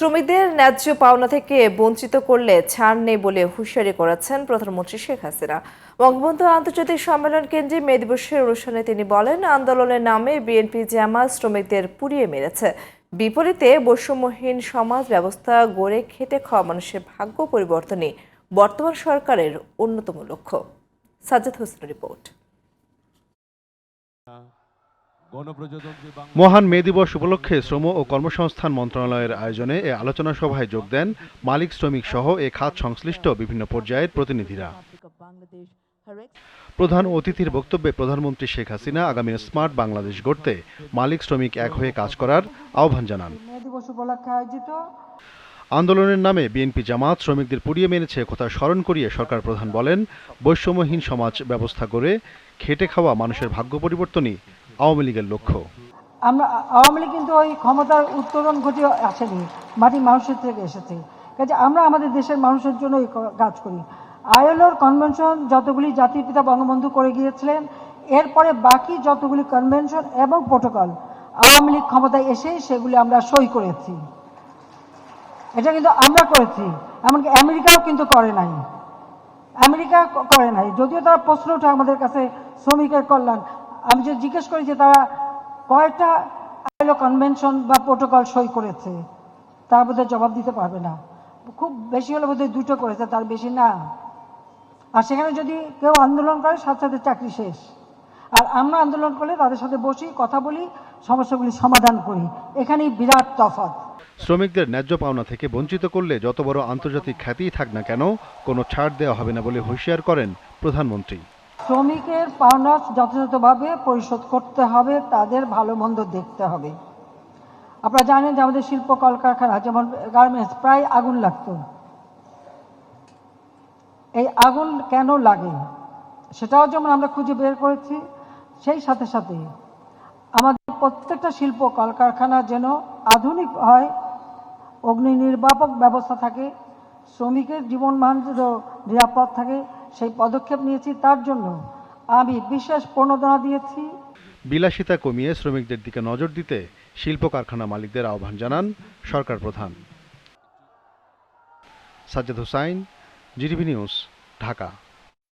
শ্রমিকদের ন্যায্য পাওনা থেকে বঞ্চিত করলে ছাড় নেই বলে হুঁশিয়ারি করেছেন প্রধানমন্ত্রী শেখ হাসিনা। বঙ্গবন্ধু আন্তর্জাতিক সম্মেলন কেন্দ্রে মে দিবসের অনুষ্ঠানে তিনি বলেন, আন্দোলনের নামে বিএনপি জামাত শ্রমিকদের পুড়িয়ে মেরেছে। বিপরীতে বৈষম্যহীন সমাজ ব্যবস্থা গড়ে খেটে খাওয়া মানুষের ভাগ্য পরিবর্তনই বর্তমান সরকারের অন্যতম লক্ষ্য। সাজ্জাদ হোসেন রিপোর্ট। মহান মে দিবস উপলক্ষে শ্রম ও কর্মসংস্থান মন্ত্রণালয়ের আয়োজনে এ আলোচনা সভায় যোগ দেন মালিক শ্রমিক সহ এ খাত সংশ্লিষ্ট বিভিন্ন পর্যায়ের প্রতিনিধিরা। প্রধান অতিথির বক্তব্যে প্রধানমন্ত্রী শেখ হাসিনা আগামী স্মার্ট বাংলাদেশ গড়তে মালিক শ্রমিক এক হয়ে কাজ করার আহ্বান জানান। আন্দোলনের নামে বিএনপি জামাত শ্রমিকদের পুড়িয়ে মেরেছে কথা স্মরণ করিয়ে সরকার প্রধান বলেন বৈষম্যহীন সমাজ ব্যবস্থা করে খেটে খাওয়া মানুষের ভাগ্য পরিবর্তনই আওয়ামী লীগের লক্ষ্য। আমরা, আওয়ামী লীগ কিন্তু ওই ক্ষমতার উত্তরণ ঘটিয়ে আসেনি, মাটি মানুষের থেকে এসেছে। কাজে আমরা আমাদের দেশের মানুষের জন্য কাজ করি। আইএলওর কনভেনশন যতগুলি জাতির পিতা বঙ্গবন্ধু করে গিয়েছিলেন, এরপরে বাকি যতগুলি কনভেনশন এবং প্রোটোকল আওয়ামী লীগ ক্ষমতায় এসে সেগুলি আমরা সই করেছি। এটা কিন্তু আমরা করেছি, এমনকি আমেরিকাও কিন্তু করে নাই। আমেরিকা করে নাই, যদিও তারা প্রশ্ন ওঠে আমাদের কাছে শ্রমিকের কল্যাণ। আমি যে জিজ্ঞেস করি যে তারা কয়টা আইলো কনভেনশন বা প্রোটোকল সই করেছে, তার বোধহয় জবাব দিতে পারবে না। খুব বেশি হলে বোধহয় দুটো করেছে, তার বেশি না। আর সেখানে যদি কেউ আন্দোলন করে, সাথে সাথে চাকরি শেষ। আর আমরা আন্দোলন করলে তাদের সাথে বসি, কথা বলি, সমস্যাগুলি সমাধান করি। এখানেই বিরাট তফাৎ। শ্রমিকদের ন্যায্য পাওনা থেকে বঞ্চিত করলে যত বড় আন্তর্জাতিক খ্যাতিই থাক না কেন, কোনো ছাড় দেওয়া হবে না বলে হুঁশিয়ার করেন প্রধানমন্ত্রী। শ্রমিকের পাওনা যথাযথভাবে পরিশোধ করতে হবে, তাদের ভালো মন্দ দেখতে হবে। আপনারা জানেন যে আমাদের শিল্প কলকারখানা, যেমন গার্মেন্টস, প্রায় আগুন লাগতো। এই আগুন কেন লাগে? সেটাও যেমন আমরা খুঁজে বের করেছি, সেই সাথে সাথে আমাদের প্রত্যেকটা শিল্প কলকারখানা যেন আধুনিক হয় অগ্নি নির্বাপক ব্যবস্থা থাকে, শ্রমিকের জীবনমান যেন নিরাপদ থাকে সেই পদক্ষেপ নিয়েছি তার জন্য আমি বিশেষ প্রণোদনা দিয়েছি। বিলাসিতা কমিয়ে শ্রমিকদের দিকে নজর দিতে শিল্প কারখানা মালিকদের আহ্বান জানান সরকার প্রধান। Sajjad Hossain, GTV news, Dhaka.